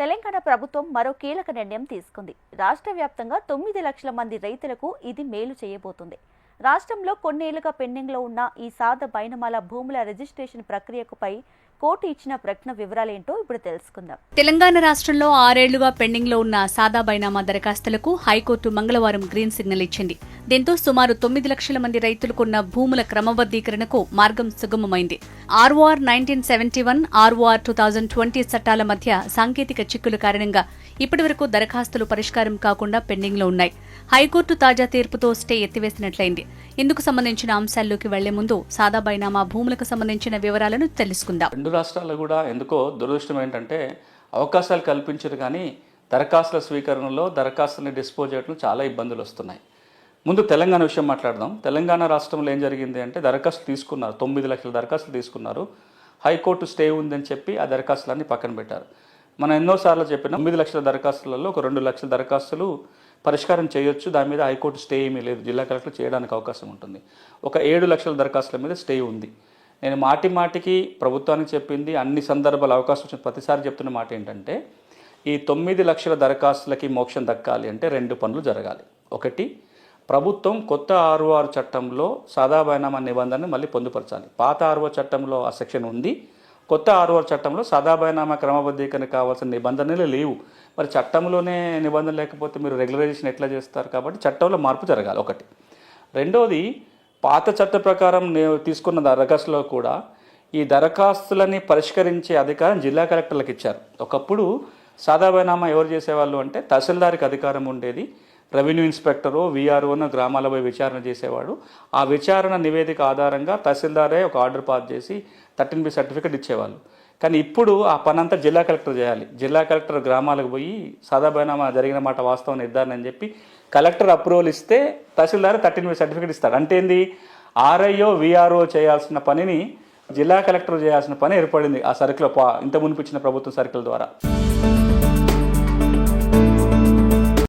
తెలంగాణ ప్రభుత్వం మరో కీలక నిర్ణయం తీసుకుంది. రాష్ట్ర వ్యాప్తంగా తొమ్మిది లక్షల మంది రైతులకు ఇది మేలు చేయబోతుంది. రాష్ట్రంలో కొన్నేళ్ళుగా పెండింగ్లో ఉన్న ఈ సాద బైనమాల భూముల రిజిస్ట్రేషన్ ప్రక్రియకుపై కోర్టు ఇచ్చిన ప్రకటన వివరాలేంటో ఇప్పుడు తెలుసుకుందాం. తెలంగాణ రాష్ట్రంలో ఆరేళ్ళుగా పెండింగ్లో ఉన్న సాదా బైనామా దరఖాస్తులకు హైకోర్టు మంగళవారం గ్రీన్ సిగ్నల్ ఇచ్చింది. దీంతో సుమారు తొమ్మిది లక్షల మంది రైతులకున్న భూముల క్రమబద్దీకరణకు మార్గం సుగమమైంది. ROR nineteen seventy one ROR two thousand twenty చట్టాల మధ్య సాంకేతిక చిక్కుల కారణంగా ఇప్పటివరకు దరఖాస్తులు పరిష్కారం కాకుండా పెండింగ్లో ఉన్నాయి. హైకోర్టు తాజా తీర్పుతో స్టే ఎత్తివేసినట్లయింది. ఇందుకు సంబంధించిన అంశాల్లోకి వెళ్ళే ముందు సాదా బైనామా భూములకు సంబంధించిన వివరాలను తెలుసుకుందాం. రెండు రాష్ట్రాల్లో కూడా ఎందుకో దురదృష్టం ఏంటంటే అవకాశాలు కల్పించరు కానీ దరఖాస్తుల స్వీకరణలో దరఖాస్తుని డిస్పోజ్ చేయడంలో చాలా ఇబ్బందులు వస్తున్నాయి ముందు తెలంగాణ విషయం మాట్లాడదాం. తెలంగాణ రాష్ట్రంలో ఏం జరిగింది అంటే దరఖాస్తు తీసుకున్నారు. తొమ్మిది లక్షల దరఖాస్తులు తీసుకున్నారు. హైకోర్టు స్టే ఉందని చెప్పి ఆ దరఖాస్తులన్నీ పక్కన పెట్టారు. మనం ఎన్నోసార్లు చెప్పిన తొమ్మిది లక్షల దరఖాస్తులలో ఒక రెండు లక్షల దరఖాస్తులు పరిష్కారం చేయొచ్చు. దాని మీద హైకోర్టు స్టే ఏమీ లేదు. జిల్లా కలెక్టర్ చేయడానికి అవకాశం ఉంటుంది. ఒక ఏడు లక్షల దరఖాస్తుల మీద స్టే ఉంది. నేను మాటి మాటికి ప్రభుత్వానికి చెప్పింది అన్ని సందర్భాలు అవకాశం వచ్చిన ప్రతిసారి చెప్తున్న మాట ఏంటంటే ఈ తొమ్మిది లక్షల దరఖాస్తులకి మోక్షం దక్కాలి అంటే రెండు పనులు జరగాలి. ఒకటి ప్రభుత్వం కొత్త ఆర్ఓఆర్ చట్టంలో సాదా నిబంధనను మళ్ళీ పొందుపరచాలి. పాత ఆర్ఓ చట్టంలో ఆ సెక్షన్ ఉంది. కొత్త ఆర్ఓఆర్ చట్టంలో సాదాబాయినామా క్రమబద్ధీకరణ కావాల్సిన నిబంధనలు లేవు. మరి చట్టంలోనే నిబంధన లేకపోతే మీరు రెగ్యులరైజేషన్ ఎట్లా చేస్తారు కాబట్టి చట్టంలో మార్పు జరగాలి ఒకటి. రెండోది పాత చట్ట ప్రకారం తీసుకున్న దరఖాస్తులో కూడా ఈ దరఖాస్తులని పరిష్కరించే అధికారం జిల్లా కలెక్టర్లకు ఇచ్చారు. ఒకప్పుడు సాదాబైనామా ఎవరు చేసేవాళ్ళు అంటే తహసీల్దార్కి అధికారం ఉండేది. రెవెన్యూ ఇన్స్పెక్టరు వీఆర్ఓను గ్రామాల పోయి విచారణ చేసేవాడు. ఆ విచారణ నివేదిక ఆధారంగా తహసీల్దారే ఒక ఆర్డర్ పాస్ చేసి థర్టీన్ బి సర్టిఫికేట్ ఇచ్చేవాళ్ళు. కానీ ఇప్పుడు ఆ పని అంతా జిల్లా కలెక్టర్ చేయాలి. జిల్లా కలెక్టర్ గ్రామాలకు పోయి సదాబైనామా జరిగిన మాట వాస్తవం నిర్ధారణ అని చెప్పి కలెక్టర్ అప్రూవల్ ఇస్తే తహసీల్దార్ థర్టీన్ బి సర్టిఫికేట్ ఇస్తాడు. అంటే ఏంది? ఆర్ఐఓ విఆర్ఓ చేయాల్సిన పనిని జిల్లా కలెక్టర్ చేయాల్సిన పని ఏర్పడింది ఆ సర్కిల్ ఇంత మునిపించిన ప్రభుత్వం సర్కిల్ ద్వారా.